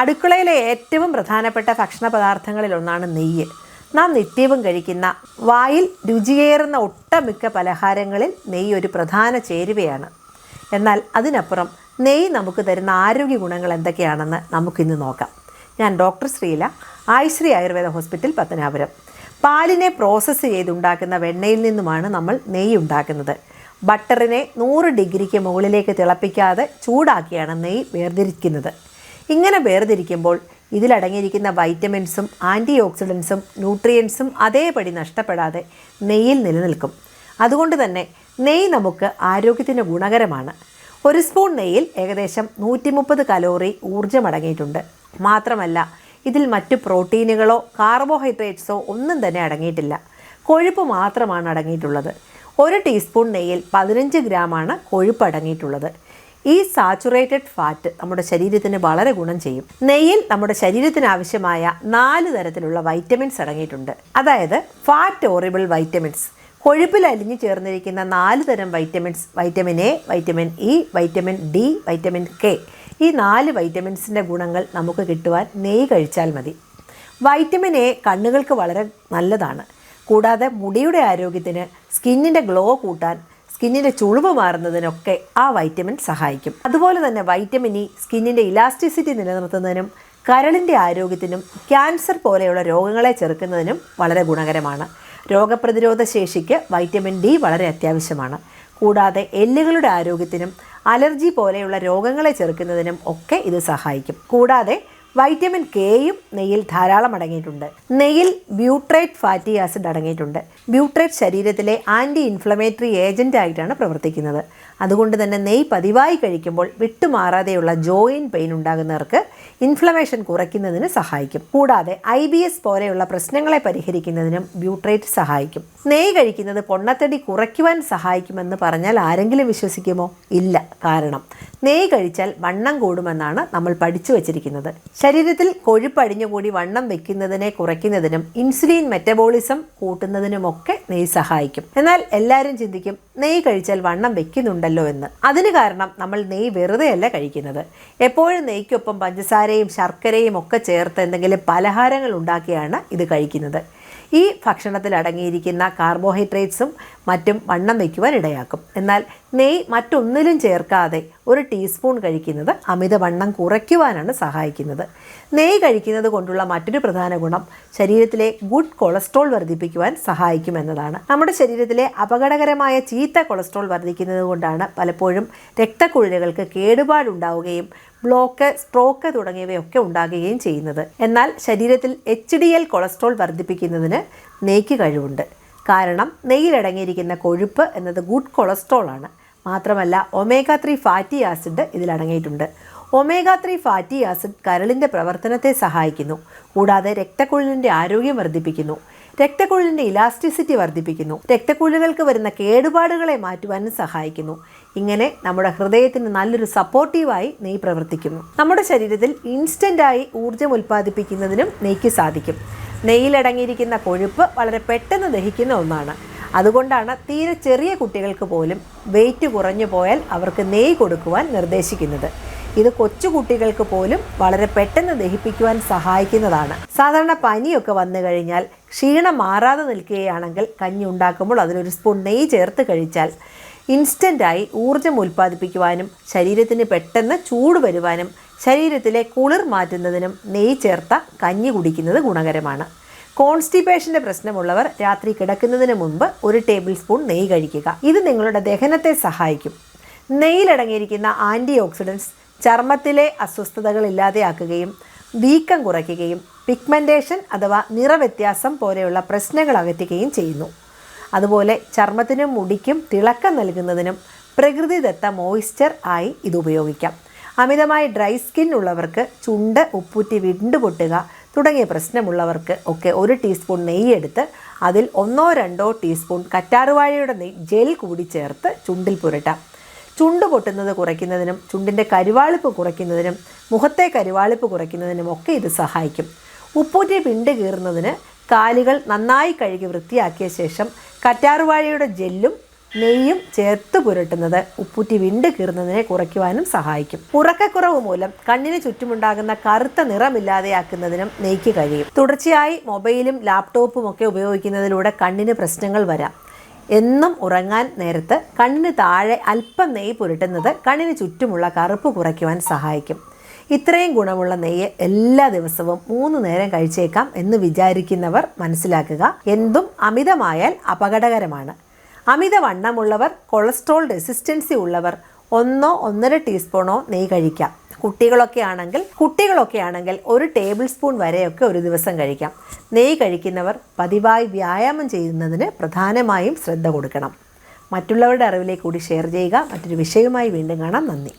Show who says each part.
Speaker 1: അടുക്കളയിലെ ഏറ്റവും പ്രധാനപ്പെട്ട ഭക്ഷണ പദാർത്ഥങ്ങളിൽ ഒന്നാണ് നെയ്യ്. നാം നിത്യവും കഴിക്കുന്ന വായിൽ രുചിയേറുന്ന ഒട്ടമിക്ക പലഹാരങ്ങളിൽ നെയ്യ് ഒരു പ്രധാന ചേരുവയാണ്. എന്നാൽ അതിനപ്പുറം നെയ്യ് നമുക്ക് തരുന്ന ആരോഗ്യ ഗുണങ്ങൾ എന്തൊക്കെയാണെന്ന് നമുക്കിന്ന് നോക്കാം. ഞാൻ ഡോക്ടർ ശ്രീല ആയുശ്രീ ആയുർവേദ ഹോസ്പിറ്റൽ പത്തനാപുരം. പാലിനെ പ്രോസസ്സ് ചെയ്തുണ്ടാക്കുന്ന വെണ്ണയിൽ നിന്നുമാണ് നമ്മൾ നെയ്യ് ഉണ്ടാക്കുന്നത്. ബട്ടറിനെ നൂറ് ഡിഗ്രിക്ക് മുകളിലേക്ക് തിളപ്പിക്കാതെ ചൂടാക്കിയാണ് നെയ്യ് വേർതിരിക്കുന്നത്. ഇങ്ങനെ വേർതിരിക്കുമ്പോൾ ഇതിലടങ്ങിയിരിക്കുന്ന വൈറ്റമിൻസും ആന്റി ഓക്സിഡൻസും ന്യൂട്രിയൻസും അതേപടി നഷ്ടപ്പെടാതെ നെയ്യിൽ നിലനിൽക്കും. അതുകൊണ്ട് തന്നെ നെയ്യ് നമുക്ക് ആരോഗ്യത്തിന് ഗുണകരമാണ്. ഒരു സ്പൂൺ നെയ്യിൽ ഏകദേശം നൂറ്റി മുപ്പത് കലോറി ഊർജം അടങ്ങിയിട്ടുണ്ട്. മാത്രമല്ല ഇതിൽ മറ്റു പ്രോട്ടീനുകളോ കാർബോഹൈഡ്രേറ്റ്സോ ഒന്നും തന്നെ അടങ്ങിയിട്ടില്ല. കൊഴുപ്പ് മാത്രമാണ് അടങ്ങിയിട്ടുള്ളത്. ഒരു ടീസ്പൂൺ നെയ്യിൽ പതിനഞ്ച് ഗ്രാമാണ് കൊഴുപ്പ് അടങ്ങിയിട്ടുള്ളത്. ഈ സാച്ചുറേറ്റഡ് ഫാറ്റ് നമ്മുടെ ശരീരത്തിന് വളരെ ഗുണം ചെയ്യും. നെയ്യിൽ നമ്മുടെ ശരീരത്തിന് ആവശ്യമായ നാല് തരത്തിലുള്ള വൈറ്റമിൻസ് അടങ്ങിയിട്ടുണ്ട്. അതായത് ഫാറ്റ് ഓറിബിൾ വൈറ്റമിൻസ് കൊഴുപ്പിൽ അലിഞ്ഞു ചേർന്നിരിക്കുന്ന നാല് തരം vitamins vitamin A vitamin E vitamin D vitamin K ഈ നാല് വൈറ്റമിൻസിന്റെ ഗുണങ്ങൾ നമുക്ക് കിട്ടുവാൻ നെയ്യ് കഴിച്ചാൽ മതി. വൈറ്റമിൻ എ കണ്ണുകൾക്ക് വളരെ നല്ലതാണ്. കൂടാതെ മുടിയുടെ ആരോഗ്യത്തിന് സ്കിന്നിന്റെ ഗ്ലോ കൂട്ടാൻ സ്കിന്നിന്റെ ചുളിവ് മാറുന്നതിനൊക്കെ ആ വൈറ്റമിൻ സഹായിക്കും. അതുപോലെ തന്നെ വൈറ്റമിൻ ഇ സ്കിന്നിന്റെ ഇലാസ്റ്റിസിറ്റി നിലനിർത്തുന്നതിനും കരളിന്റെ ആരോഗ്യത്തിനും ക്യാൻസർ പോലെയുള്ള രോഗങ്ങളെ ചെറുക്കുന്നതിനും വളരെ ഗുണകരമാണ്. രോഗപ്രതിരോധ ശേഷിക്ക് വൈറ്റമിൻ ഡി വളരെ അത്യാവശ്യമാണ്. കൂടാതെ എല്ലുകളുടെ ആരോഗ്യത്തിനും അലർജി പോലെയുള്ള രോഗങ്ങളെ ചെറുക്കുന്നതിനും ഒക്കെ ഇത് സഹായിക്കും. കൂടാതെ വൈറ്റമിൻ കെയും നെയ്യിൽ ധാരാളം അടങ്ങിയിട്ടുണ്ട്. നെയ്യിൽ ബ്യൂട്രേറ്റ് ഫാറ്റി ആസിഡ് അടങ്ങിയിട്ടുണ്ട്. ബ്യൂട്രേറ്റ് ശരീരത്തിലെ ആന്റി ഇൻഫ്ലമേറ്ററി ഏജന്റ് ആയിട്ടാണ് പ്രവർത്തിക്കുന്നത്. അതുകൊണ്ട് തന്നെ നെയ്യ് പതിവായി കഴിക്കുമ്പോൾ വിട്ടുമാറാതെയുള്ള ജോയിൻ പെയിൻ ഉണ്ടാകുന്നവർക്ക് ഇൻഫ്ലമേഷൻ കുറയ്ക്കുന്നതിന് സഹായിക്കും. കൂടാതെ ഐ ബി എസ് പോലെയുള്ള പ്രശ്നങ്ങളെ പരിഹരിക്കുന്നതിനും ബ്യൂട്രേറ്റ് സഹായിക്കും. നെയ്യ് കഴിക്കുന്നത് പൊണ്ണത്തടി കുറയ്ക്കുവാൻ സഹായിക്കുമെന്ന് പറഞ്ഞാൽ ആരെങ്കിലും വിശ്വസിക്കുമോ? ഇല്ല. കാരണം നെയ്യ് കഴിച്ചാൽ വണ്ണം കൂടുമെന്നാണ് നമ്മൾ പഠിച്ചു വച്ചിരിക്കുന്നത്. ശരീരത്തിൽ കൊഴുപ്പ് അടിഞ്ഞുകൂടി വണ്ണം വെക്കുന്നതിനെ കുറയ്ക്കുന്നതിനും ഇൻസുലിൻ മെറ്റബോളിസം കൂട്ടുന്നതിനുമൊക്കെ നെയ് സഹായിക്കും. എന്നാൽ എല്ലാവരും ചിന്തിക്കും നെയ് കഴിച്ചാൽ വണ്ണം വെക്കുന്നുണ്ടല്ലോ എന്ന്. അതിന് കാരണം നമ്മൾ നെയ് വെറുതെയല്ല കഴിക്കുന്നത്. എപ്പോഴും നെയ്ക്കൊപ്പം പഞ്ചസാരയും ശർക്കരയും ഒക്കെ ചേർത്ത് എന്തെങ്കിലും പലഹാരങ്ങൾ ഉണ്ടാക്കിയാണ് ഇത് കഴിക്കുന്നത്. ഈ ഭക്ഷണത്തിൽ അടങ്ങിയിരിക്കുന്ന കാർബോഹൈഡ്രേറ്റ്സും മറ്റും വണ്ണം വയ്ക്കുവാൻ ഇടയാക്കും. എന്നാൽ നെയ് മറ്റൊന്നിലും ചേർക്കാതെ ഒരു ടീസ്പൂൺ കഴിക്കുന്നത് അമിതവണ്ണം കുറയ്ക്കുവാനാണ് സഹായിക്കുന്നത്. നെയ് കഴിക്കുന്നത് കൊണ്ടുള്ള മറ്റൊരു പ്രധാന ഗുണം ശരീരത്തിലെ ഗുഡ് കൊളസ്ട്രോൾ വർദ്ധിപ്പിക്കുവാൻ സഹായിക്കും എന്നതാണ്. നമ്മുടെ ശരീരത്തിലെ അപകടകരമായ ചീത്ത കൊളസ്ട്രോൾ വർദ്ധിക്കുന്നത് കൊണ്ടാണ് പലപ്പോഴും രക്തക്കുഴലുകൾക്ക് കേടുപാടുണ്ടാവുകയും ബ്ലോക്ക് സ്ട്രോക്ക് തുടങ്ങിയവയൊക്കെ ഉണ്ടാകുകയും ചെയ്യുന്നത്. എന്നാൽ ശരീരത്തിൽ എച്ച് ഡി എൽ കൊളസ്ട്രോൾ വർദ്ധിപ്പിക്കുന്നതിന് നെയ്ക്ക് കഴിവുണ്ട്. കാരണം നെയ്യിലടങ്ങിയിരിക്കുന്ന കൊഴുപ്പ് എന്നത് ഗുഡ് കൊളസ്ട്രോൾ ആണ് മാത്രമല്ല ഒമേഗ ത്രീ ഫാറ്റി ആസിഡ് ഇതിലടങ്ങിയിട്ടുണ്ട്. ഒമേഗ ത്രീ ഫാറ്റി ആസിഡ് കരളിന്റെ പ്രവർത്തനത്തെ സഹായിക്കുന്നു. കൂടാതെ രക്തക്കുഴലിന്റെ ആരോഗ്യം വർദ്ധിപ്പിക്കുന്നു. രക്തക്കുഴലിന്റെ ഇലാസ്റ്റിസിറ്റി വർദ്ധിപ്പിക്കുന്നു. രക്തക്കുഴലുകൾക്ക് വരുന്ന കേടുപാടുകളെ മാറ്റുവാനും സഹായിക്കുന്നു. ഇങ്ങനെ നമ്മുടെ ഹൃദയത്തിന് നല്ലൊരു സപ്പോർട്ടീവായി നെയ്യ് പ്രവർത്തിക്കുന്നു. നമ്മുടെ ശരീരത്തിൽ ഇൻസ്റ്റന്റായി ഊർജം ഉൽപ്പാദിപ്പിക്കുന്നതിനും നെയ്ക്ക് സാധിക്കും. നെയ്യിലടങ്ങിയിരിക്കുന്ന കൊഴുപ്പ് വളരെ പെട്ടെന്ന് ദഹിക്കുന്ന ഒന്നാണ്. അതുകൊണ്ടാണ് തീരെ ചെറിയ കുട്ടികൾക്ക് പോലും വെയിറ്റ് കുറഞ്ഞു പോയാൽ അവർക്ക് നെയ്യ് കൊടുക്കുവാൻ നിർദ്ദേശിക്കുന്നത്. ഇത് കൊച്ചു കുട്ടികൾക്ക് പോലും വളരെ പെട്ടെന്ന് ദഹിപ്പിക്കുവാൻ സഹായിക്കുന്നതാണ്. സാധാരണ പനിയൊക്കെ വന്നു കഴിഞ്ഞാൽ ക്ഷീണം മാറാതെ നിൽക്കുകയാണെങ്കിൽ കഞ്ഞി ഉണ്ടാക്കുമ്പോൾ അതിലൊരു സ്പൂൺ നെയ്യ് ചേർത്ത് കഴിച്ചാൽ ഇൻസ്റ്റന്റായി ഊർജം ഉൽപ്പാദിപ്പിക്കുവാനും ശരീരത്തിന് പെട്ടെന്ന് ചൂട് വരുവാനും ശരീരത്തിലെ കുളിർ മാറ്റുന്നതിനും നെയ്യ് ചേർത്ത കഞ്ഞി കുടിക്കുന്നത് ഗുണകരമാണ്. കോൺസ്റ്റിപ്പേഷന്റെ പ്രശ്നമുള്ളവർ രാത്രി കിടക്കുന്നതിന് മുമ്പ് ഒരു ടേബിൾ സ്പൂൺ നെയ്യ് കഴിക്കുക. ഇത് നിങ്ങളുടെ ദഹനത്തെ സഹായിക്കും. നെയ്യിലടങ്ങിയിരിക്കുന്ന ആന്റി ഓക്സിഡൻസ് ചർമ്മത്തിലെ അസ്വസ്ഥതകൾ ഇല്ലാതെയാക്കുകയും വീക്കം കുറയ്ക്കുകയും പിഗ്മെന്റേഷൻ അഥവാ നിറവ്യത്യാസം പോലെയുള്ള പ്രശ്നങ്ങൾ അകറ്റുകയും ചെയ്യുന്നു. അതുപോലെ ചർമ്മത്തിനും മുടിക്കും തിളക്കം നൽകുന്നതിനും പ്രകൃതിദത്ത മോയ്സ്ചർ ആയി ഇത് ഉപയോഗിക്കാം. അമിതമായി ഡ്രൈ സ്കിൻ ഉള്ളവർക്ക് ചുണ്ട് ഉപ്പൂറ്റി വിണ്ടുപൊട്ടുക തുടങ്ങിയ പ്രശ്നമുള്ളവർക്ക് ഒക്കെ ഒരു ടീസ്പൂൺ നെയ്യ് എടുത്ത് അതിൽ ഒന്നോ രണ്ടോ ടീസ്പൂൺ കറ്റാറുവാഴയുടെ നെയ്യ് ജെൽ കൂടി ചേർത്ത് ചുണ്ടിൽ പുരട്ടാം. ചുണ്ട് പൊട്ടുന്നത് കുറയ്ക്കുന്നതിനും ചുണ്ടിന്റെ കരുവാളിപ്പ് കുറയ്ക്കുന്നതിനും മുഖത്തെ കരുവാളിപ്പ് കുറയ്ക്കുന്നതിനും ഒക്കെ ഇത് സഹായിക്കും. ഉപ്പൂറ്റി പിണ്ട് കീറുന്നതിന് കാലുകൾ നന്നായി കഴുകി വൃത്തിയാക്കിയ ശേഷം കറ്റാറുവാഴയുടെ ജെല്ലും നെയ്യും ചേർത്ത് പുരട്ടുന്നത്. ഉപ്പൂറ്റി വിണ്ട് കീറുന്നതിനെ കുറയ്ക്കുവാനും സഹായിക്കും. ഉറക്കക്കുറവ് മൂലം കണ്ണിന് ചുറ്റുമുണ്ടാകുന്ന കറുത്ത നിറമില്ലാതെയാക്കുന്നതിനും നെയ്ക്ക് കഴിയും. തുടർച്ചയായി മൊബൈലും ലാപ്ടോപ്പും ഒക്കെ ഉപയോഗിക്കുന്നതിലൂടെ കണ്ണിന് പ്രശ്നങ്ങൾ വരാം. എന്നും ഉറങ്ങാൻ നേരത്ത് കണ്ണിന് താഴെ അല്പം നെയ്യ് പുരട്ടുന്നത് കണ്ണിന് ചുറ്റുമുള്ള കറുപ്പ് കുറയ്ക്കുവാൻ സഹായിക്കും. ഇത്രയും ഗുണമുള്ള നെയ്യ് എല്ലാ ദിവസവും മൂന്ന് നേരം കഴിച്ചേക്കാം എന്ന് വിചാരിക്കുന്നവർ മനസ്സിലാക്കുക. എന്തും അമിതമായാൽ അപകടകരമാണ്. അമിതവണ്ണമുള്ളവർ കൊളസ്ട്രോൾ റെസിസ്റ്റൻസി ഉള്ളവർ ഒന്നോ ഒന്നര ടീസ്പൂണോ നെയ്യ് കഴിക്കാം. കുട്ടികളൊക്കെ ആണെങ്കിൽ കുട്ടികളൊക്കെ ആണെങ്കിൽ ഒരു ടേബിൾ സ്പൂൺ വരെയൊക്കെ ഒരു ദിവസം കഴിക്കാം. നെയ്യ് കഴിക്കുന്നവർ പതിവായി വ്യായാമം ചെയ്യുന്നതിന് പ്രധാനമായും ശ്രദ്ധ കൊടുക്കണം. മറ്റുള്ളവരുടെ അറിവിലേക്ക് കൂടി ഷെയർ ചെയ്യുക. മറ്റൊരു വിഷയവുമായി വീണ്ടും കാണാം. നന്ദി.